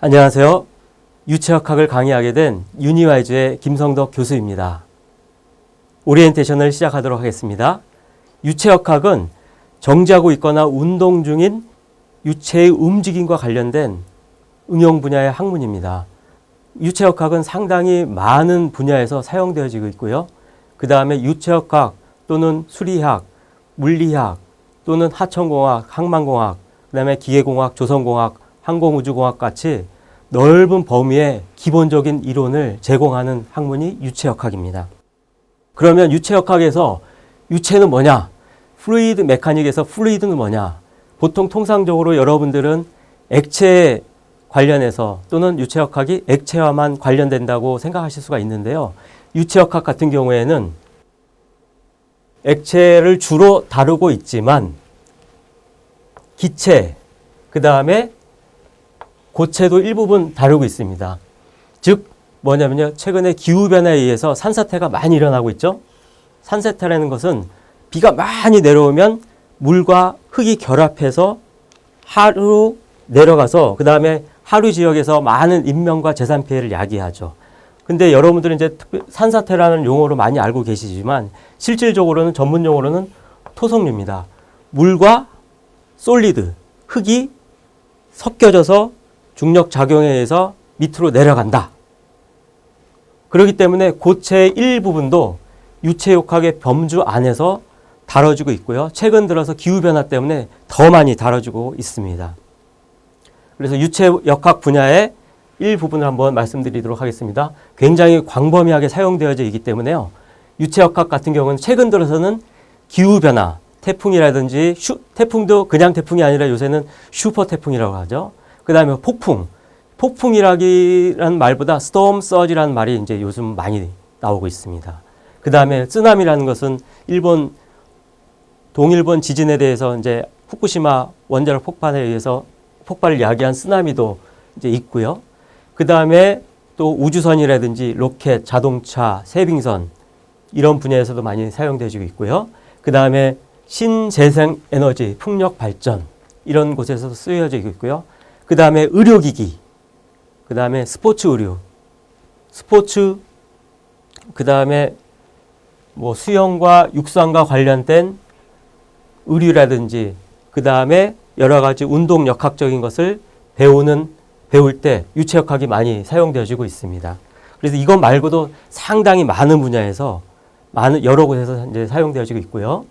안녕하세요. 유체역학을 강의하게 된 유니와이즈의 김성덕 교수입니다. 오리엔테이션을 시작하도록 하겠습니다. 유체역학은 정지하고 있거나 운동 중인 유체의 움직임과 관련된 응용 분야의 학문입니다. 유체역학은 상당히 많은 분야에서 사용되어지고 있고요. 그 다음에 유체역학 또는 수리학, 물리학 또는 하천공학, 항만공학, 그 다음에 기계공학, 조선공학, 항공우주공학 같이 넓은 범위의 기본적인 이론을 제공하는 학문이 유체역학입니다. 그러면 유체역학에서 유체는 뭐냐? 플루이드 메카닉에서 플루이드는 뭐냐? 보통 통상적으로 여러분들은 액체 관련해서 또는 유체역학이 액체와만 관련된다고 생각하실 수가 있는데요. 유체역학 같은 경우에는 액체를 주로 다루고 있지만 기체, 그 다음에 고체도 일부분 다루고 있습니다. 즉, 뭐냐면요. 최근에 기후 변화에 의해서 산사태가 많이 일어나고 있죠. 산사태라는 것은 비가 많이 내려오면 물과 흙이 결합해서 하루 내려가서 그 다음에 하루 지역에서 많은 인명과 재산 피해를 야기하죠. 근데 여러분들은 이제 산사태라는 용어로 많이 알고 계시지만 실질적으로는 전문 용어로는 토성류입니다. 물과 솔리드, 흙이 섞여져서 중력 작용에 의해서 밑으로 내려간다. 그렇기 때문에 고체의 일부분도 유체역학의 범주 안에서 다뤄지고 있고요. 최근 들어서 기후변화 때문에 더 많이 다뤄지고 있습니다. 그래서 유체역학 분야의 일부분을 한번 말씀드리도록 하겠습니다. 굉장히 광범위하게 사용되어져 있기 때문에요. 유체역학 같은 경우는 최근 들어서는 기후변화, 태풍이라든지 슈, 태풍도 그냥 태풍이 아니라 요새는 슈퍼 태풍이라고 하죠. 그 다음에 폭풍. 폭풍이라기라는 말보다 스톰 서지라는 말이 이제 요즘 많이 나오고 있습니다. 그 다음에 쓰나미라는 것은 일본 동일본 지진에 대해서 이제 후쿠시마 원자력 폭발에 의해서 폭발을 야기한 쓰나미도 이제 있고요. 그 다음에 또 우주선이라든지 로켓, 자동차, 세빙선 이런 분야에서도 많이 사용되고 있고요. 그 다음에 신재생 에너지, 풍력 발전 이런 곳에서도 쓰여지고 있고요. 그 다음에 의료기기, 그 다음에 스포츠 의료, 스포츠, 그 다음에 뭐 수영과 육상과 관련된 의류라든지 그 다음에 여러 가지 운동 역학적인 것을 배우는 배울 때 유체역학이 많이 사용되어지고 있습니다. 그래서 이것 말고도 상당히 많은 분야에서 많은 여러 곳에서 이제 사용되어지고 있고요.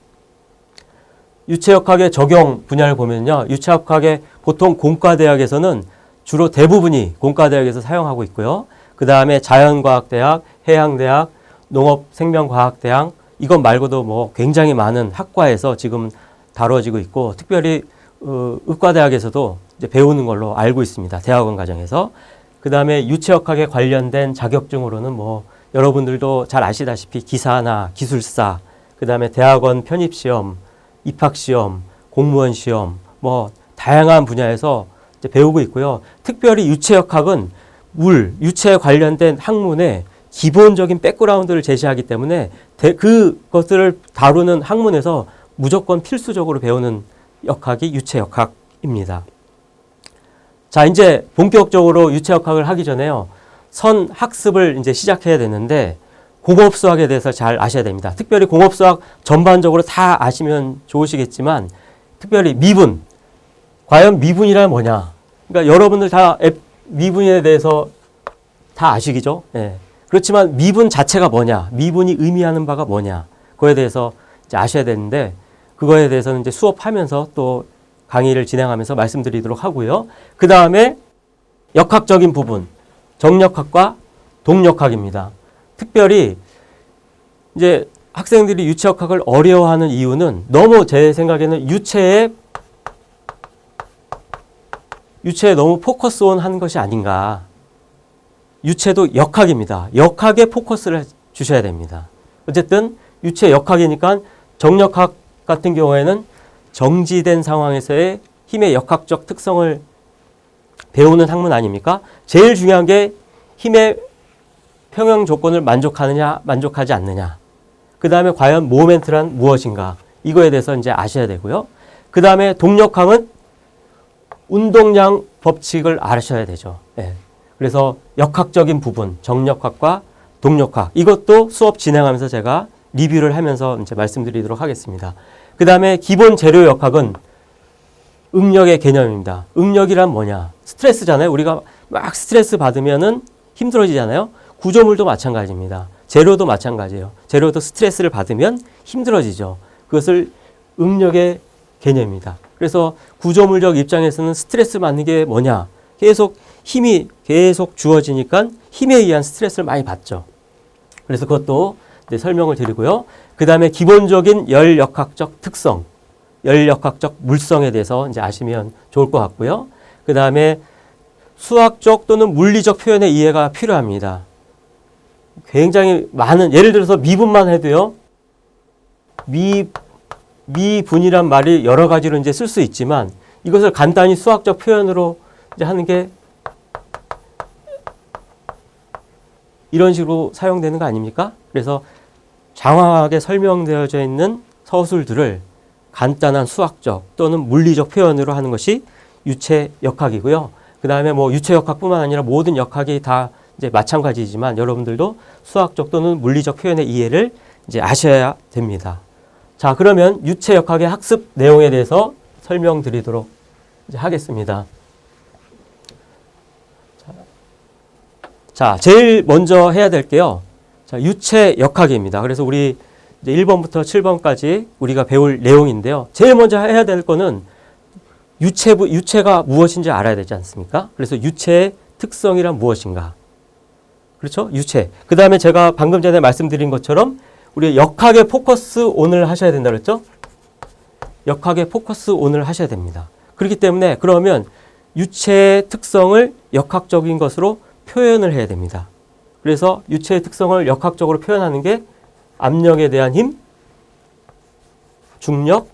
유체역학의 적용 분야를 보면요. 유체역학의 보통 공과대학에서는 주로 대부분이 공과대학에서 사용하고 있고요. 그 다음에 자연과학대학, 해양대학, 농업생명과학대학 이것 말고도 뭐 굉장히 많은 학과에서 지금 다뤄지고 있고 특별히 어, 의과대학에서도 배우는 걸로 알고 있습니다. 대학원 과정에서. 그 다음에 유체역학에 관련된 자격증으로는 뭐 여러분들도 잘 아시다시피 기사나 기술사, 그 다음에 대학원 편입시험, 입학 시험, 공무원 시험, 뭐 다양한 분야에서 배우고 있고요. 특별히 유체역학은 물, 유체에 관련된 학문에 기본적인 백그라운드를 제시하기 때문에 대- 그것들을 다루는 학문에서 무조건 필수적으로 배우는 역학이 유체역학입니다. 자, 이제 본격적으로 유체역학을 하기 전에요. 선 학습을 이제 시작해야 되는데 공업수학에 대해서 잘 아셔야 됩니다. 특별히 공업수학 전반적으로 다 아시면 좋으시겠지만 특별히 미분. 과연 미분이란 뭐냐? 그러니까 여러분들 다 앱- 미분에 대해서 다 아시겠죠? 예. 그렇지만 미분 자체가 뭐냐? 미분이 의미하는 바가 뭐냐? 그거에 대해서 아셔야 되는데 그거에 대해서는 이제 수업하면서 또 강의를 진행하면서 말씀드리도록 하고요. 그 다음에 역학적인 부분, 정력학과 동력학입니다. 특별히 이제 학생들이 유체역학을 어려워하는 이유는 너무 제 생각에는 유체에 유체에 너무 포커스 온 하는 것이 아닌가. 유체도 역학입니다. 역학에 포커스를 주셔야 됩니다. 어쨌든 유체 역학이니까 정력학 같은 경우에는 정지된 상황에서의 힘의 역학적 특성을 배우는 학문 아닙니까? 제일 중요한 게 힘의 평형 조건을 만족하느냐, 만족하지 않느냐. 그 다음에 과연 모멘트란 무엇인가. 이거에 대해서 이제 아셔야 되고요. 그 다음에 동력학은 운동량 법칙을 아셔야 되죠. 예. 그래서 역학적인 부분, 정력학과 동력학 이것도 수업 진행하면서 제가 리뷰를 하면서 이제 말씀드리도록 하겠습니다. 그 다음에 기본 재료 역학은 응력의 개념입니다. 응력이란 뭐냐? 스트레스잖아요. 우리가 막 스트레스 받으면은 힘들어지잖아요. 구조물도 마찬가지입니다. 재료도 마찬가지예요. 재료도 스트레스를 받으면 힘들어지죠. 그것을 응력의 개념입니다. 그래서 구조물적 입장에서는 스트레스 받는 게 뭐냐? 계속 힘이 계속 주어지니까 힘에 의한 스트레스를 많이 받죠. 그래서 그것도 설명을 드리고요. 그 다음에 기본적인 열역학적 특성, 열역학적 물성에 대해서 이제 아시면 좋을 것 같고요. 그 다음에 수학적 또는 물리적 표현의 이해가 필요합니다. 굉장히 많은, 예를 들어서 미분만 해도요. 미, 미분이란 말이 여러 가지로 이제 쓸 수 있지만 이것을 간단히 수학적 표현으로 이제 하는 게 이런 식으로 사용되는 거 아닙니까? 그래서 장황하게 설명되어져 있는 서술들을 간단한 수학적 또는 물리적 표현으로 하는 것이 유체 역학이고요. 그 다음에 뭐 유체 역학뿐만 아니라 모든 역학이 다 이제 마찬가지지만 여러분들도 수학적 또는 물리적 표현의 이해를 이제 아셔야 됩니다. 자, 그러면 유체 역학의 학습 내용에 대해서 설명드리도록 이제 하겠습니다. 자, 제일 먼저 해야 될 게요. 자, 유체 역학입니다. 그래서 우리 이제 1번부터 7번까지 우리가 배울 내용인데요. 제일 먼저 해야 될 거는 유체부, 유체가 무엇인지 알아야 되지 않습니까? 그래서 유체의 특성이란 무엇인가? 그렇죠? 유체. 그 다음에 제가 방금 전에 말씀드린 것처럼 우리 역학에 포커스 온을 하셔야 된다 그랬죠? 역학에 포커스 온을 하셔야 됩니다. 그렇기 때문에 그러면 유체의 특성을 역학적인 것으로 표현을 해야 됩니다. 그래서 유체의 특성을 역학적으로 표현하는 게 압력에 대한 힘, 중력,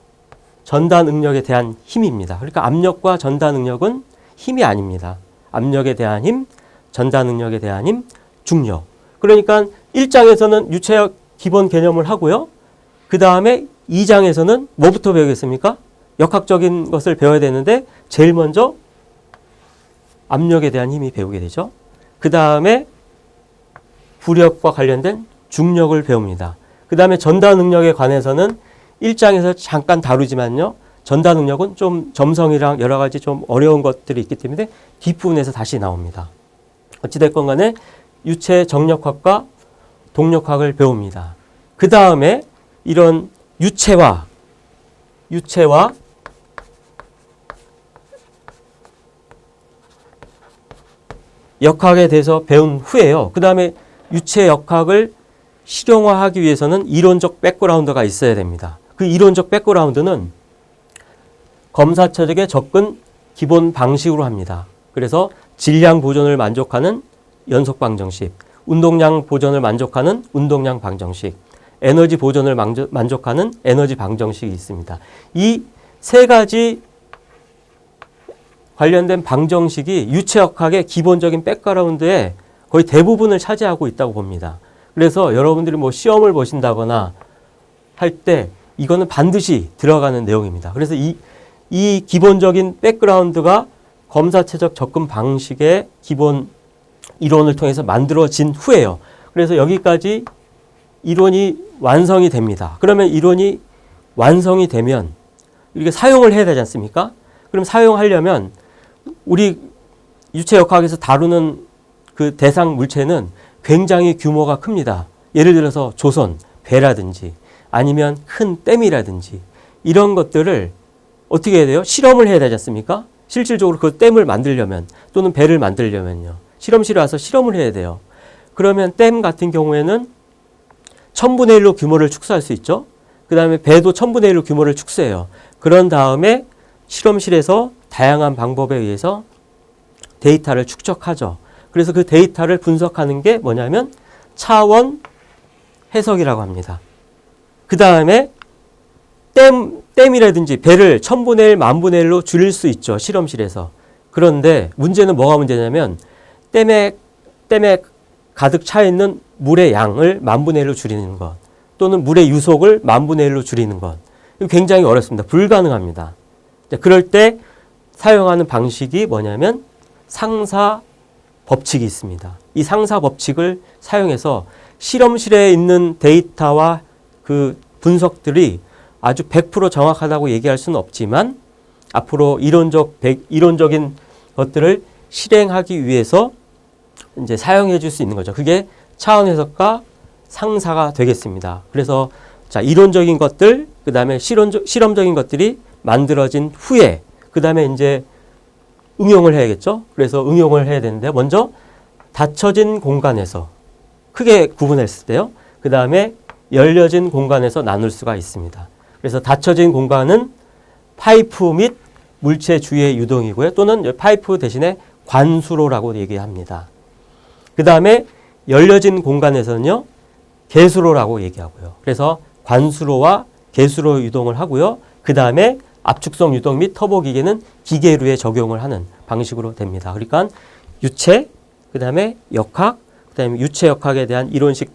전단 응력에 대한 힘입니다. 그러니까 압력과 전단 응력은 힘이 아닙니다. 압력에 대한 힘, 전단 응력에 대한 힘, 중력. 그러니까 1장에서는 유체적 기본 개념을 하고요. 그 다음에 2장에서는 뭐부터 배우겠습니까? 역학적인 것을 배워야 되는데 제일 먼저 압력에 대한 힘이 배우게 되죠. 그 다음에 부력과 관련된 중력을 배웁니다. 그 다음에 전단 능력에 관해서는 1장에서 잠깐 다루지만요. 전단 능력은 좀 점성이랑 여러 가지 좀 어려운 것들이 있기 때문에 뒷부분에서 다시 나옵니다. 어찌됐건 간에 유체 정력학과 동력학을 배웁니다. 그 다음에 이런 유체와 유체와 역학에 대해서 배운 후에요. 그 다음에 유체 역학을 실용화하기 위해서는 이론적 백그라운드가 있어야 됩니다. 그 이론적 백그라운드는 검사처적의 접근 기본 방식으로 합니다. 그래서 질량 보존을 만족하는 연속 방정식, 운동량 보존을 만족하는 운동량 방정식, 에너지 보존을 만족하는 에너지 방정식이 있습니다. 이 세 가지 관련된 방정식이 유체역학의 기본적인 백그라운드에 거의 대부분을 차지하고 있다고 봅니다. 그래서 여러분들이 뭐 시험을 보신다거나 할 때 이거는 반드시 들어가는 내용입니다. 그래서 이, 이 기본적인 백그라운드가 검사체적 접근 방식의 기본 이론을 통해서 만들어진 후에요. 그래서 여기까지 이론이 완성이 됩니다. 그러면 이론이 완성이 되면 이렇게 사용을 해야 되지 않습니까? 그럼 사용하려면 우리 유체 역학에서 다루는 그 대상 물체는 굉장히 규모가 큽니다. 예를 들어서 조선, 배라든지 아니면 큰 댐이라든지 이런 것들을 어떻게 해야 돼요? 실험을 해야 되지 않습니까? 실질적으로 그 댐을 만들려면 또는 배를 만들려면요. 실험실에 와서 실험을 해야 돼요. 그러면 댐 같은 경우에는 천분의 일로 규모를 축소할 수 있죠. 그 다음에 배도 천분의 일로 규모를 축소해요. 그런 다음에 실험실에서 다양한 방법에 의해서 데이터를 축적하죠. 그래서 그 데이터를 분석하는 게 뭐냐면 차원 해석이라고 합니다. 그 다음에 댐, 댐이라든지 배를 천분의 일, 만분의 일로 줄일 수 있죠. 실험실에서. 그런데 문제는 뭐가 문제냐면 댐에, 댐에 가득 차 있는 물의 양을 만분의 일로 줄이는 것 또는 물의 유속을 만분의 일로 줄이는 것. 굉장히 어렵습니다. 불가능합니다. 그럴 때 사용하는 방식이 뭐냐면 상사 법칙이 있습니다. 이 상사 법칙을 사용해서 실험실에 있는 데이터와 그 분석들이 아주 100% 정확하다고 얘기할 수는 없지만 앞으로 이론적 백- 이론적인 것들을 실행하기 위해서 이제 사용해 줄 수 있는 거죠. 그게 차원 해석과 상사가 되겠습니다. 그래서 자, 이론적인 것들, 그다음에 실험적 실험적인 것들이 만들어진 후에 그다음에 이제 응용을 해야겠죠. 그래서 응용을 해야 되는데 먼저 닫혀진 공간에서 크게 구분했을 때요. 그다음에 열려진 공간에서 나눌 수가 있습니다. 그래서 닫혀진 공간은 파이프 및 물체 주위의 유동이고요. 또는 파이프 대신에 관수로라고 얘기합니다. 그 다음에 열려진 공간에서는요, 개수로라고 얘기하고요. 그래서 관수로와 개수로 유동을 하고요. 그 다음에 압축성 유동 및 터보 기계는 기계류에 적용을 하는 방식으로 됩니다. 그러니까 유체, 그 다음에 역학, 그 다음에 유체 역학에 대한 이론식,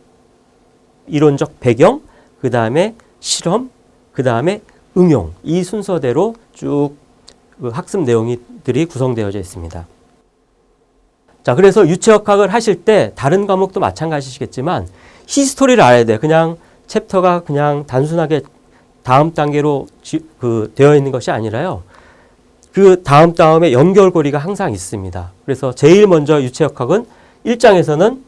이론적 배경, 그 다음에 실험, 그 다음에 응용. 이 순서대로 쭉그 학습 내용들이 구성되어져 있습니다. 자, 그래서 유체역학을 하실 때 다른 과목도 마찬가지시겠지만 히스토리를 알아야 돼요. 그냥 챕터가 그냥 단순하게 다음 단계로 지- 그 되어 있는 것이 아니라요. 그 다음 다음에 연결고리가 항상 있습니다. 그래서 제일 먼저 유체역학은 1장에서는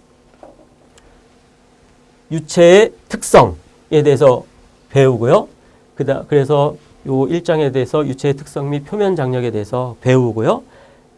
유체의 특성에 대해서 배우고요. 그다 그래서 요 1장에 대해서 유체의 특성 및 표면 장력에 대해서 배우고요.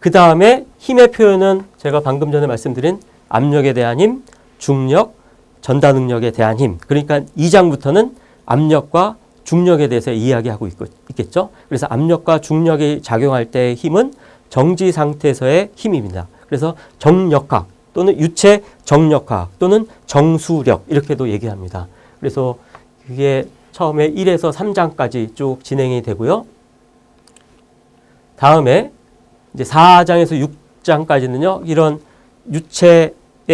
그 다음에 힘의 표현은 제가 방금 전에 말씀드린 압력에 대한 힘, 중력, 전다 능력에 대한 힘. 그러니까 2장부터는 압력과 중력에 대해서 이야기하고 있, 있겠죠. 그래서 압력과 중력이 작용할 때의 힘은 정지 상태에서의 힘입니다. 그래서 정력학 또는 유체 정력학 또는 정수력 이렇게도 얘기합니다. 그래서 그게 처음에 1에서 3장까지 쭉 진행이 되고요. 다음에 이제 4장에서 6장까지는요. 이런 유체의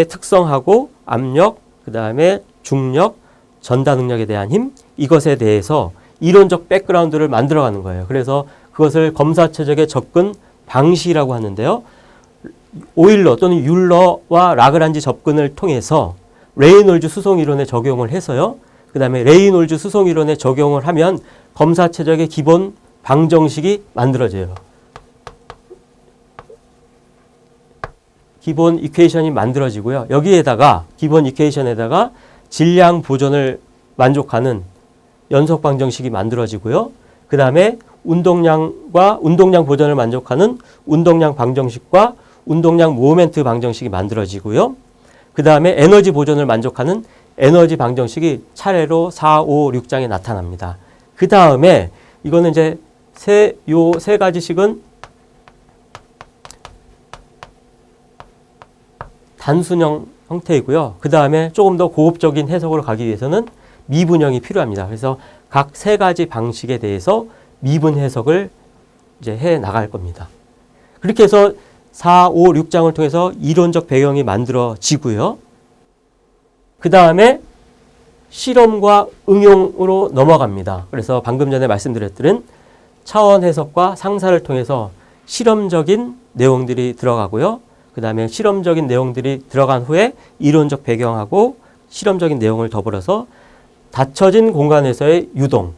특성하고 압력, 그다음에 중력, 전다 능력에 대한 힘 이것에 대해서 이론적 백그라운드를 만들어 가는 거예요. 그래서 그것을 검사 최적의 접근 방식이라고 하는데요. 오일러 또는 율러와 라그란지 접근을 통해서 레이놀즈 수송 이론에 적용을 해서요. 그 다음에 레이놀즈 수송 이론에 적용을 하면 검사 최적의 기본 방정식이 만들어져요. 기본 이퀘이션이 만들어지고요. 여기에다가 기본 이퀘이션에다가 질량 보존을 만족하는 연속 방정식이 만들어지고요. 그 다음에 운동량과 운동량 보존을 만족하는 운동량 방정식과 운동량 모멘트 방정식이 만들어지고요. 그 다음에 에너지 보존을 만족하는 에너지 방정식이 차례로 4, 5, 6장에 나타납니다. 그 다음에 이거는 이제 세, 요 세 가지씩은 단순형 형태이고요. 그 다음에 조금 더 고급적인 해석으로 가기 위해서는 미분형이 필요합니다. 그래서 각 세 가지 방식에 대해서 미분 해석을 이제 해 나갈 겁니다. 그렇게 해서 4, 5, 6장을 통해서 이론적 배경이 만들어지고요. 그 다음에 실험과 응용으로 넘어갑니다. 그래서 방금 전에 말씀드렸던 차원 해석과 상사를 통해서 실험적인 내용들이 들어가고요. 그 다음에 실험적인 내용들이 들어간 후에 이론적 배경하고 실험적인 내용을 더불어서 닫혀진 공간에서의 유동,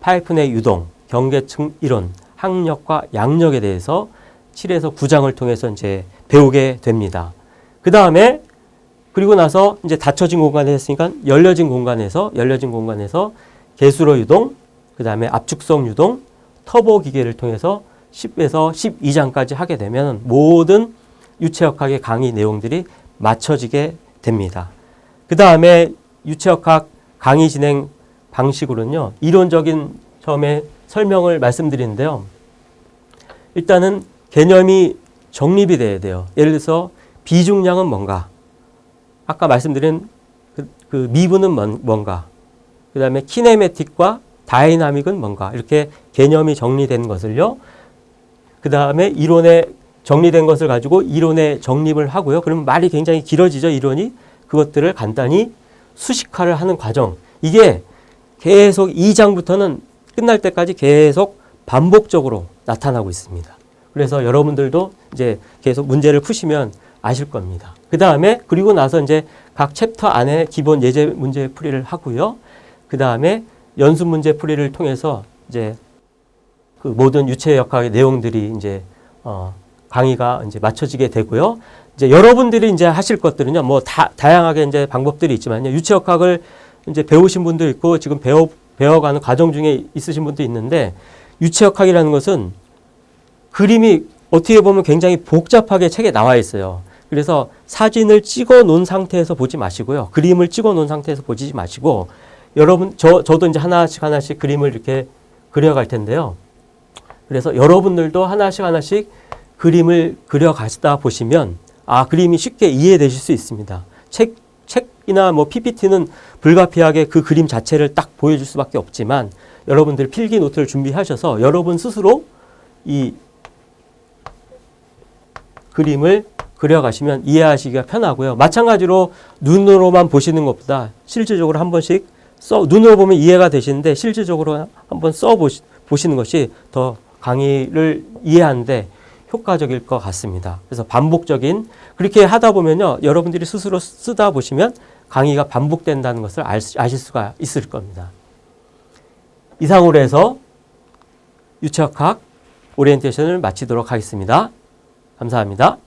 파이프 내 유동, 경계층 이론, 항력과 양력에 대해서 7에서 9장을 통해서 이제 배우게 됩니다. 그 다음에 그리고 나서 이제 닫혀진 공간에 했으니까 열려진 공간에서 열려진 공간에서 개수로 유동, 그 다음에 압축성 유동, 터보 기계를 통해서 10에서 12장까지 하게 되면 모든 유체역학의 강의 내용들이 맞춰지게 됩니다. 그 다음에 유체역학 강의 진행 방식으로는요, 이론적인 처음에 설명을 말씀드리는데요. 일단은 개념이 정립이 돼야 돼요. 예를 들어서 비중량은 뭔가, 아까 말씀드린 그, 그 미분은 뭔- 뭔가, 그 다음에 키네메틱과 다이나믹은 뭔가, 이렇게 개념이 정리된 것을요, 그 다음에 이론에 정리된 것을 가지고 이론에 정립을 하고요. 그러면 말이 굉장히 길어지죠, 이론이. 그것들을 간단히 수식화를 하는 과정. 이게 계속 2장부터는 끝날 때까지 계속 반복적으로 나타나고 있습니다. 그래서 여러분들도 이제 계속 문제를 푸시면 아실 겁니다. 그 다음에 그리고 나서 이제 각 챕터 안에 기본 예제 문제 풀이를 하고요. 그 다음에 연습 문제 풀이를 통해서 이제 그 모든 유체 역학의 내용들이 이제 어 강의가 이제 맞춰지게 되고요. 이제 여러분들이 이제 하실 것들은요, 뭐 다, 다양하게 이제 방법들이 있지만요. 유체 역학을 이제 배우신 분도 있고 지금 배워, 배워가는 과정 중에 있으신 분도 있는데 유체 역학이라는 것은 그림이 어떻게 보면 굉장히 복잡하게 책에 나와 있어요. 그래서 사진을 찍어 놓은 상태에서 보지 마시고요. 그림을 찍어 놓은 상태에서 보지 마시고 여러분, 저, 저도 이제 하나씩 하나씩 그림을 이렇게 그려갈 텐데요. 그래서 여러분들도 하나씩 하나씩 그림을 그려가시다 보시면 아 그림이 쉽게 이해되실 수 있습니다. 책 책이나 뭐 PPT는 불가피하게 그 그림 자체를 딱 보여줄 수밖에 없지만 여러분들 필기 노트를 준비하셔서 여러분 스스로 이 그림을 그려가시면 이해하시기가 편하고요. 마찬가지로 눈으로만 보시는 것보다 실질적으로 한 번씩 써 눈으로 보면 이해가 되시는데 실질적으로 한번 써 보시, 보시는 것이 더 강의를 이해하는데 효과적일 것 같습니다. 그래서 반복적인 그렇게 하다 보면요, 여러분들이 스스로 쓰다 보시면 강의가 반복된다는 것을 아실 수가 있을 겁니다. 이상으로 해서 유체역학 오리엔테이션을 마치도록 하겠습니다. 감사합니다.